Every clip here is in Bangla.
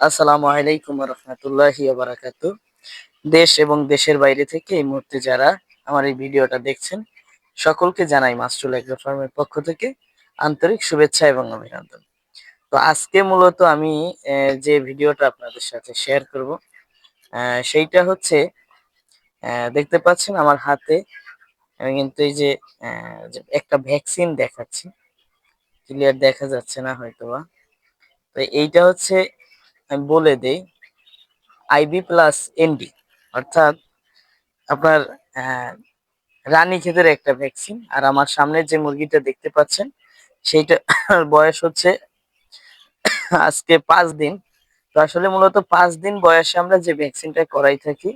আসসালামু আলাইকুম রহমতুল্লাহি বারাকাতু দেশ এবং দেশের বাইরে থেকে এই মুহূর্তে যারা আমার এই ভিডিওটা দেখছেন, সকলকে জানাই মাস্টুল এগ্রো ফার্মের পক্ষ থেকে আন্তরিক শুভেচ্ছা এবং অভিনন্দন। তো আজকে মূলত আমি যে ভিডিওটা আপনাদের সাথে শেয়ার করব সেইটা হচ্ছে দেখতে পাচ্ছেন আমার হাতে আমি কিন্তু এই যে একটা ভ্যাকসিন দেখাচ্ছি। ক্লিয়ার দেখা যাচ্ছে না হয়তোবা। তো এইটা হচ্ছে বলে দেই আইবি প্লাস এনডি অর্থাৎ আপনার রানী ক্ষেতের একটা ভ্যাকসিন আর আমার সামনে যে মুরগিটা দেখতে পাচ্ছেন, সেইটা বয়স হচ্ছে আজকে পাঁচ দিন। তো আসলে মূলত পাঁচ দিন বয়সে আমরা যে ভ্যাকসিনটা করাই থাকি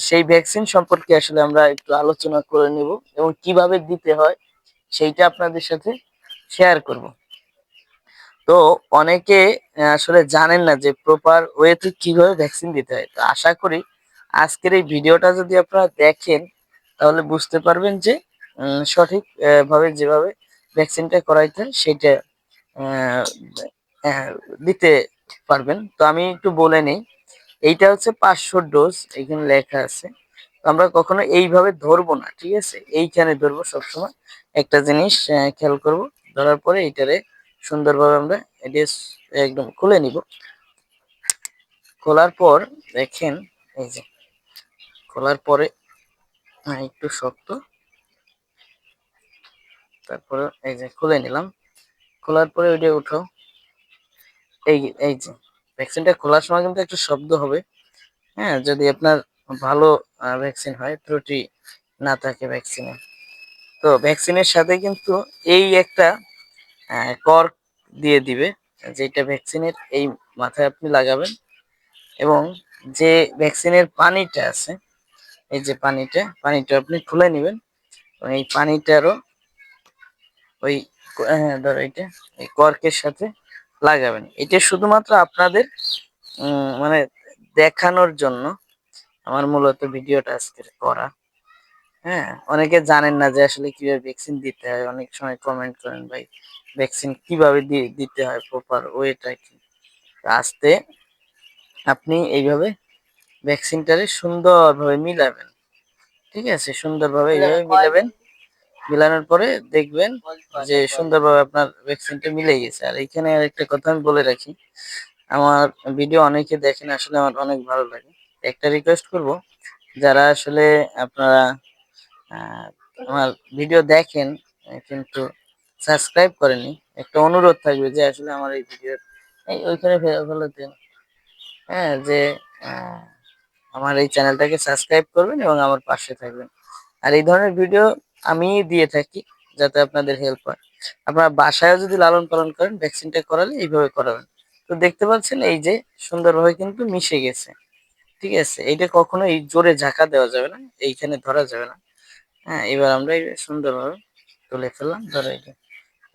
সেই ভ্যাকসিন সম্পর্কে আসলে আমরা একটু আলোচনা করে নিব এবং কীভাবে দিতে হয়, সেইটা আপনাদের সাথে শেয়ার করব। তো অনেকে আসলে জানেন না যে প্রপার ওয়েতে কীভাবে ভ্যাকসিন দিতে হয়। তো আশা করি আজকের এই ভিডিওটা যদি আপনারা দেখেন, তাহলে বুঝতে পারবেন যে সঠিক ভাবে যেভাবে ভ্যাকসিনটা করাইতে হয় সেটা দিতে পারবেন। তো আমি একটু বলে নিই, এইটা হচ্ছে পাঁচশো ডোজ এখানে লেখা আছে। আমরা কখনো এইভাবে ধরবো না, ঠিক আছে? এইখানে ধরবো সবসময়। একটা জিনিস খেয়াল করব, ধরার পরে এইটারে সুন্দরভাবে আমরা এটা একদম খুলে নিব। খোলার পর দেখেন এই যে খোলার পরে হ্যাঁ, একটু শক্ত। তারপরে এই যে খুলে নিলাম। খোলার পরে ওইটা উঠাও। এই এই যে ভ্যাকসিনটা খোলার সময় কিন্তু একটু শব্দ হবে। হ্যাঁ যদি আপনার ভালো ভ্যাকসিন হয় ত্রুটি না থাকে ভ্যাকসিনে। তো ভ্যাকসিনের সাথে কিন্তু এই একটা কর্ক দিয়ে দিবে, যেটা ভ্যাকসিনের এই মাথায় আপনি লাগাবেন। এবং যে ভ্যাকসিনের পানিটা আছে, এই যে পানিটা পানিটা আপনি খুলে নেবেন। এবং এই পানিটারও ওই হ্যাঁ ধরো এটা, এই কর্কের সাথে লাগাবেন। এটা শুধুমাত্র আপনাদের মানে দেখানোর জন্য আমার মূলত ভিডিওটা আজকে করা। হ্যাঁ অনেকে জানেন না যে আসলে কীভাবে ভ্যাকসিন দিতে হয়। অনেক সময় কমেন্ট করেন, ভাই ভ্যাকসিন কীভাবে দিয়ে দিতে হয় প্রপার ওয়েটা কি? আস্তে আপনি এইভাবে ভ্যাকসিনটারে সুন্দরভাবে মিলাবেন। ঠিক আছে? সুন্দরভাবে এইভাবে মিলাবেন। মিলানোর পরে দেখবেন যে সুন্দরভাবে আপনার ভ্যাকসিনটা মিলে গেছে। আর এখানে আরেকটা কথা আমি বলে রাখি আমার ভিডিও অনেকে দেখেন আসলে আমার অনেক ভালো লাগে। একটা রিকোয়েস্ট করব যারা আসলে আপনারা আমার ভিডিও দেখেন কিন্তু সাবস্ক্রাইব করেনি। একটা অনুরোধ থাকবে যে আসলে আমার এই ভিডিও এই ওইখানে ফেলে দেন। হ্যাঁ যে আমার এই চ্যানেলটাকে সাবস্ক্রাইব করবেন এবং আমার পাশে থাকবেন। আর এই ধরনের ভিডিও আমি দিয়ে থাকি যাতে আপনাদের হেল্প হয়। আপনারা বাসায়ও যদি লালন পালন করেন, ভ্যাকসিনটা করালে এইভাবে করাবেন। তো দেখতে পাচ্ছেন এই যে, সুন্দরভাবে কিন্তু মিশে গেছে। ঠিক আছে, এইটা কখনো এই জোরে ঝাঁকা দেওয়া যাবে না, এইখানে ধরা যাবে না। হ্যাঁ এবার আমরা সুন্দরভাবে তুলে ফেললাম ধরো এটা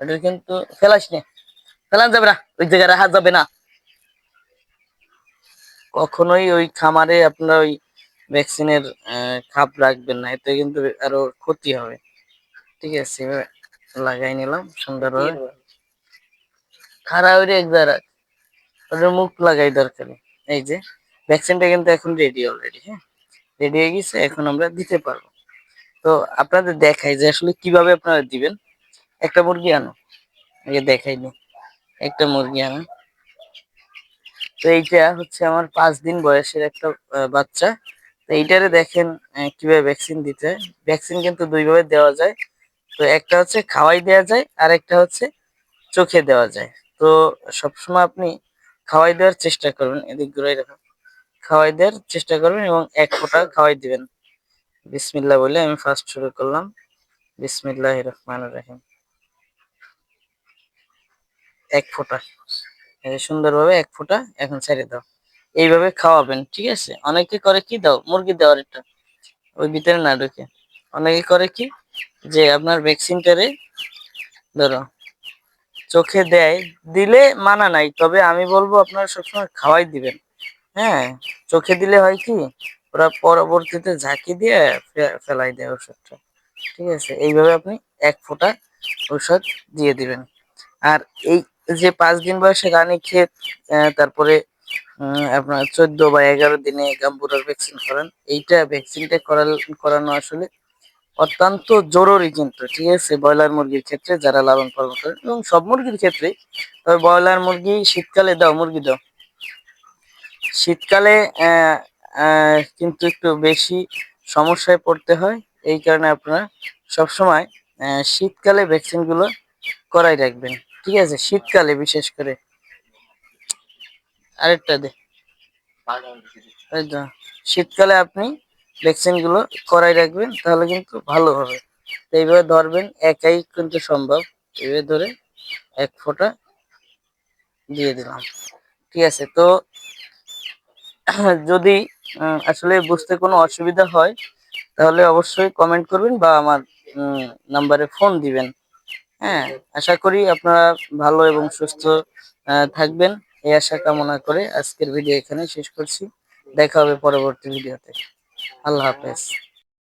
এটা কিন্তু ফেলাস না ফেলান যাবে না ওই জায়গায় রাখা যাবে না। কখনোই ওই খামারে আপনার ওই ভ্যাকসিনের খাপ রাখবেন না এতে কিন্তু আরও ক্ষতি হবে। ঠিক আছে এভাবে লাগাই নিলাম সুন্দরভাবে। খারাপ হইলে এক দ্বারা ওদের মুখ লাগাই দরকারি এই যে ভ্যাকসিনটা কিন্তু এখন রেডি অলরেডি হ্যাঁ? রেডি হয়ে গেছে এখন আমরা দিতে পারব। তো আপনাদের দেখাই যে আসলে কীভাবে আপনারা দিবেন। একটা মুরগি আনো। আগে দেখাই নি একটা মুরগি আনো। তো এইটা হচ্ছে আমার পাঁচ দিন বয়সের একটা বাচ্চা। তো এইটারে দেখেন কীভাবে ভ্যাকসিন দিতে ভ্যাকসিন কিন্তু দুইভাবে দেওয়া যায়। তো একটা হচ্ছে খাওয়াই দেওয়া যায়, আর একটা হচ্ছে চোখে দেওয়া যায়। তো সবসময় আপনি খাওয়াই দেওয়ার চেষ্টা করবেন। এদিক ঘুরাই রাখুন খাওয়াই দেওয়ার চেষ্টা করবেন এবং এক ফোঁটা খাওয়াই দিবেন। বিসমিল্লাহ বলে আমি ফার্স্ট শুরু করলাম। বিসমিল্লাহ রহমান রাহিম। এক ফোঁটা। সুন্দরভাবে এক ফোঁটা এখন ছেড়ে দাও। এইভাবে খাওয়াবেন, ঠিক আছে? অনেকে করে কি দাও? মুরগি দেওয়ার একটা। ওই ভিতরে না ঢুকে। অনেকে করে কি? যে আপনার ভ্যাকসিনটারে ধরো, চোখে দেয়, দিলে মানা নাই, তবে আমি বলব আপনারা সবসময় খাওয়াই দিবেন। হ্যাঁ চোখে দিলে হয় কি? ওরা পরবর্তীতে ঝাঁকি দিয়ে ফেলাই দেয় ওষুধটা। ঠিক আছে? এইভাবে আপনি এক ফোঁটা ঔষধ দিয়ে দিবেন। আর এই যে পাঁচ দিন বয়সে ক্ষেত আহ, তারপরে আপনার চোদ্দ বা এগারো দিনে গাম্বুরার ভ্যাকসিন করান। এইটা ভ্যাকসিনটা করানো আসলে অত্যন্ত জরুরি কিন্তু ঠিক আছে? ব্রয়লার মুরগির ক্ষেত্রে যারা লালন পালন করেন এবং সব মুরগির ক্ষেত্রে তবে ব্রয়লার মুরগি শীতকালে দাও মুরগি দাও। শীতকালে কিন্তু একটু বেশি সমস্যায় পড়তে হয়। এই কারণে আপনারা সবসময় শীতকালে ভ্যাকসিনগুলো করাই রাখবেন। ঠিক আছে, শীতকালে বিশেষ করে। আরেকটা দে। শীতকালে আপনি ভ্যাকসিনগুলো করাই রাখবেন, তাহলে কিন্তু ভালো হবে। এইভাবে ধরবেন, একাই কিন্তু সম্ভব। এইভাবে ধরে এক ফোঁটা দিয়ে দিলাম। ঠিক আছে, তো যদি আসলে বুঝতে কোনো অসুবিধা হয়, তাহলে অবশ্যই কমেন্ট করবেন বা আমার নাম্বারে ফোন দিবেন। হ্যাঁ আশা করি আপনারা ভালো এবং সুস্থ থাকবেন। এই আশা কামনা করে আজকের ভিডিও এখানে শেষ করছি। দেখা হবে পরবর্তী ভিডিওতে। আল্লাহ হাফেজ।